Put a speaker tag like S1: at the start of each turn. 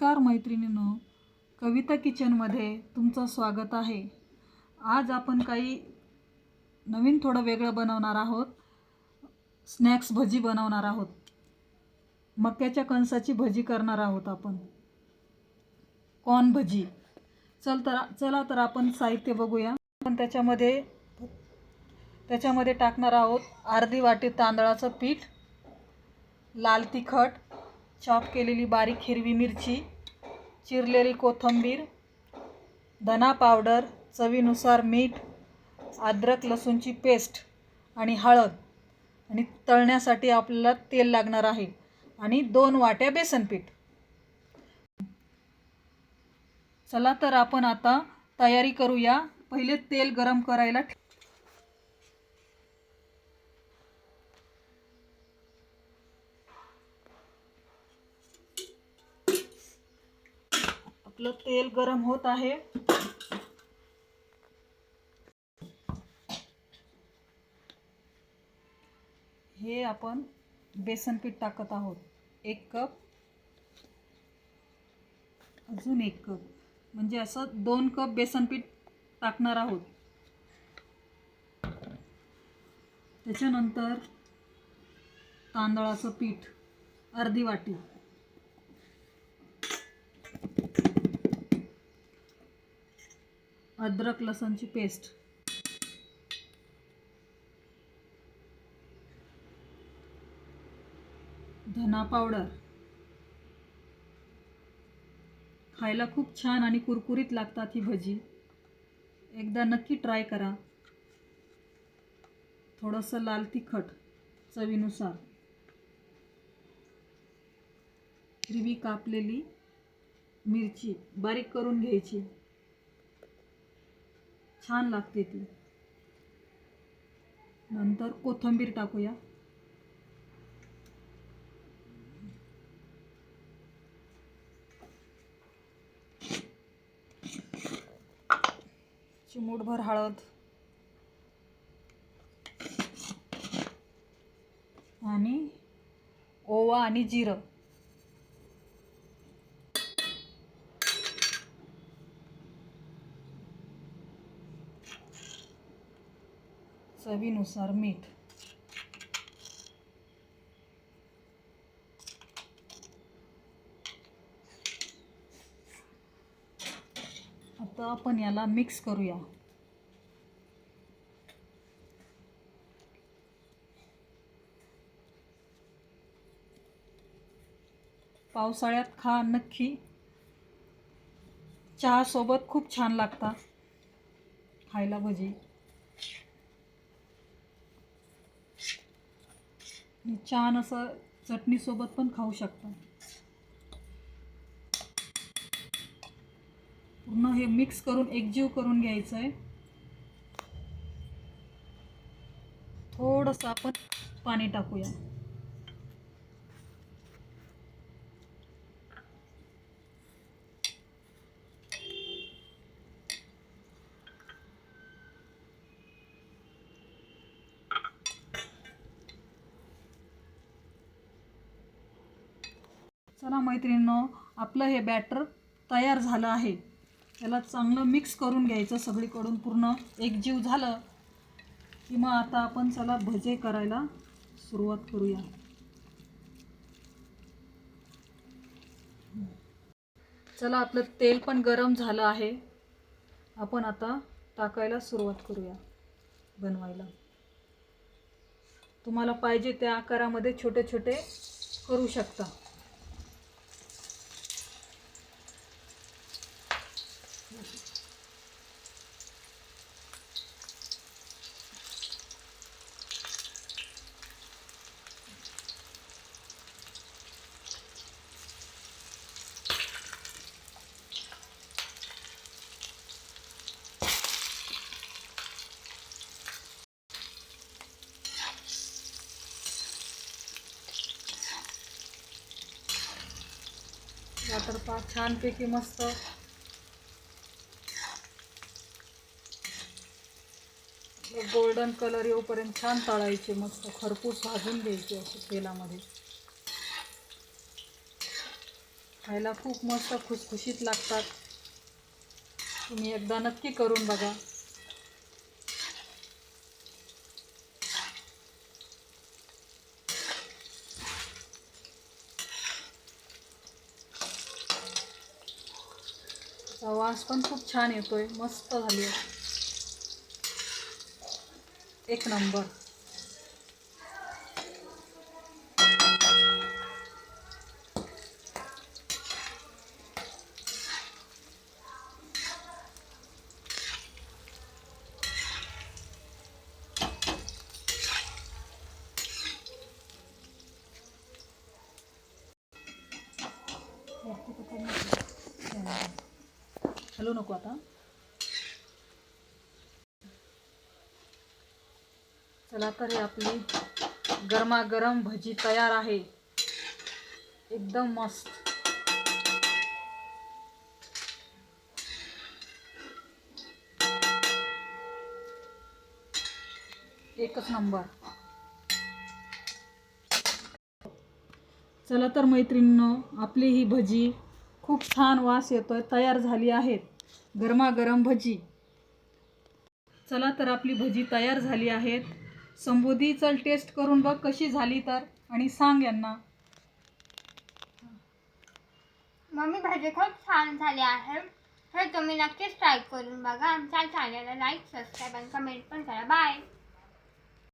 S1: नमस्कार मैत्रिणींनो कविता किचनमध्ये तुमचं स्वागत आहे. आज आपण काही नवीन थोडं वेगळं बनवणार आहोत. स्नॅक्स भजी बनवणार आहोत. मक्याच्या कणसाची भजी करणार आहोत आपण. कॉर्न भजी. चल तर चला तर आपण साहित्य बघूया. आपण त्याच्यामध्ये त्याच्यामध्ये टाकणार आहोत अर्धी वाटी तांदळाचं पीठ लाल तिखट चॉप केलेली बारीक हिरवी मिरची चिरलेली कोथिंबीर धना पावडर चवीनुसार मीठ अद्रक लसूणची पेस्ट आणि हळद. आणि तळण्यासाठी आपल्याला तेल लागणार आहे. आणि दोन वाट्या बेसनपीठ चला तर आपण आता तयारी करूया. पहिले तेल गरम करायला आपलं तेल गरम होत आहे. हे आपण बेसन पीठ टाकत आहोत. एक कप. अजून एक कप. म्हणजे असं दोन कप बेसन पीठ टाकणार आहोत. त्याच्यानंतर तांदळाचं पीठ अर्धी वाटी. अद्रक लसणची पेस्ट. धना पावडर. खायला खूप छान आणि कुरकुरीत लागतात ही भजी. एकदा नक्की ट्राय करा. थोडंसं लाल तिखट चवीनुसार. हिरवी कापलेली मिरची बारीक करून घ्यायची. छान लागते ती. नंतर कोथिंबीर टाकूया. चिमूटभर हळद. आणि ओवा आणि जिरं. चवीनुसार मीठ. आता आपण याला मिक्स करूया. पावसाळ्यात खा नक्की. चहासोबत खूप छान लागतात. खायला भजी. छान असं चटणीसोबत पण खाऊ शकता. पूर्ण हे मिक्स करून एकजीव करून घ्यायचं आहे थोडंसं आपण पाणी टाकूया. चला मैत्रिणींनो आपलं हे बॅटर तयार झालं आहे. त्याला चांगलं मिक्स करून घ्यायचं सगळीकडून पूर्ण एकजीव झालं की मग आता आपण चला भजे करायला सुरुवात करूया. चला आपलं तेल पण गरम झालं आहे. आपण आता टाकायला सुरुवात करूया बनवायला. तुम्हाला पाहिजे त्या आकारामध्ये छोटे छोटे करू शकता. वाटर छानपैकी मस्त. गोल्डन कलर येऊपर्यंत छान तळायचे मस्त खरपूस भाजून घ्यायचे असे तेलामध्ये. खायला खूप मस्त खुसखुशीत लागतात. तुम्ही एकदा नक्की करून बघा. वास पण खूप छान येतोय. मस्त झाली आहे. एक नंबर. हॅलो नको आता. चला तर हे आपली गरमागरम भजी तयार आहे. एकदम मस्त. एकच नंबर. चला तर मैत्रिणीनं आपली ही भजी खूप छान वास येतोय तयार झाली आहेत. गरमागरम भजी. चला तर आपली भजी तयार झाली आहेत. संबोधी चल टेस्ट करून बघ कशी झाली तर आणि सांग यांना.
S2: मम्मी भाजी खूप छान झाली आहे. हे तुम्ही नक्कीच ट्राय करून बघा. आमच्या चॅनलला लाईक सबस्क्राईब आणि कमेंट पण करा. बाय